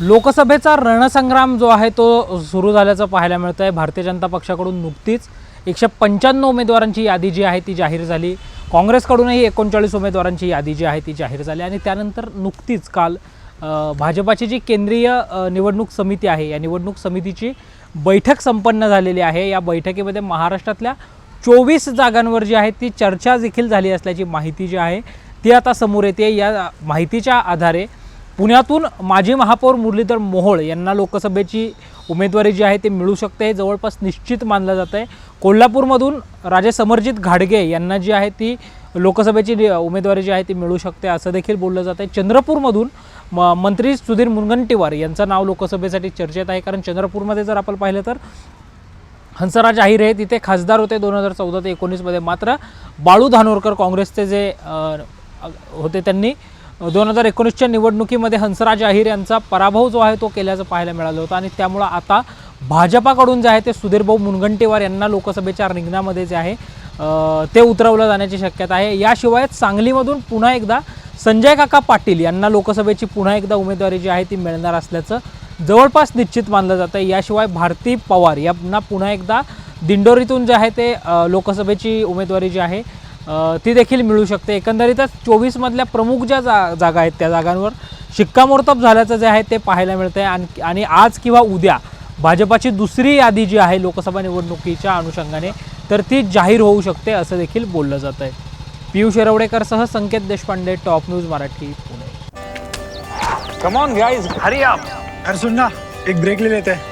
लोकसभेचा रणसंग्राम जो आहे तो सुरू झाल्याचं पाहायला मिळतं आहे भारतीय जनता पक्षाकडून नुकतीच एकशे पंच्याण्णव उमेदवारांची यादी जी आहे ती जाहीर झाली. काँग्रेसकडूनही एकोणचाळीस उमेदवारांची यादी जी आहे ती जाहीर झाली आणि त्यानंतर नुकतीच काल भाजपाची जी केंद्रीय निवडणूक समिती आहे या निवडणूक समितीची बैठक संपन्न झालेली आहे. या बैठकीमध्ये महाराष्ट्रातल्या चोवीस जागांवर जी आहे ती चर्चा देखील झाली असल्याची माहिती जी आहे ती आता समोर येते. या माहितीच्या आधारे पुण्यातून माजी महापौर मुरलीधर मोहोळ यांना लोकसभेची उमेदवारी जी आहे ते मिळू शकते हे जवळपास निश्चित मानलं जातं आहे. कोल्हापूरमधून राजे समरजित घाडगे यांना जी आहे ती लोकसभेची उमेदवारी जी आहे ती मिळू शकते असं देखील बोललं जातं आहे. चंद्रपूरमधून म मंत्री सुधीर मुनगंटीवार यांचं नाव लोकसभेसाठी चर्चेत आहे. कारण चंद्रपूरमध्ये जर आपण पाहिलं तर हंसराज अहिर हे तिथे खासदार होते दोन हजार चौदा ते एकोणीसमध्ये. मात्र बाळू धानोरकर काँग्रेसचे जे होते त्यांनी दोन हजार एकोणीसच्या निवडणुकीमध्ये हंसराज अहिर यांचा पराभव जो आहे तो केल्याचं पाहायला मिळालं होतं. आणि त्यामुळं आता भाजपाकडून जे आहे ते सुधीरभाऊ मुनगंटीवार यांना लोकसभेच्या रिंगणामध्ये जे आहे ते उतरवलं जाण्याची शक्यता आहे. याशिवाय सांगलीमधून पुन्हा एकदा संजय काका पाटील यांना लोकसभेची पुन्हा एकदा उमेदवारी जी आहे ती मिळणार असल्याचं जवळपास निश्चित मानलं जातं. याशिवाय भारती पवार यांना पुन्हा एकदा दिंडोरीतून जे आहे ते लोकसभेची उमेदवारी जी आहे ती देखील मिळू शकते. एकंदरीतच चोवीसमधल्या प्रमुख ज्या जा जागा आहेत त्या जागांवर शिक्कामोर्तब झाल्याचं जे आहे ते पाहायला मिळतं आहे आणि आणि आज किंवा उद्या भाजपाची दुसरी यादी जी आहे लोकसभा निवडणुकीच्या अनुषंगाने तर ती जाहीर होऊ शकते असं देखील बोललं जात आहे Piyush येरवडेकरसह Sanket Deshpande top news Marathi Pune. Come on guys hurry up अरे सुन ना एक ब्रेक ले लेते. हैं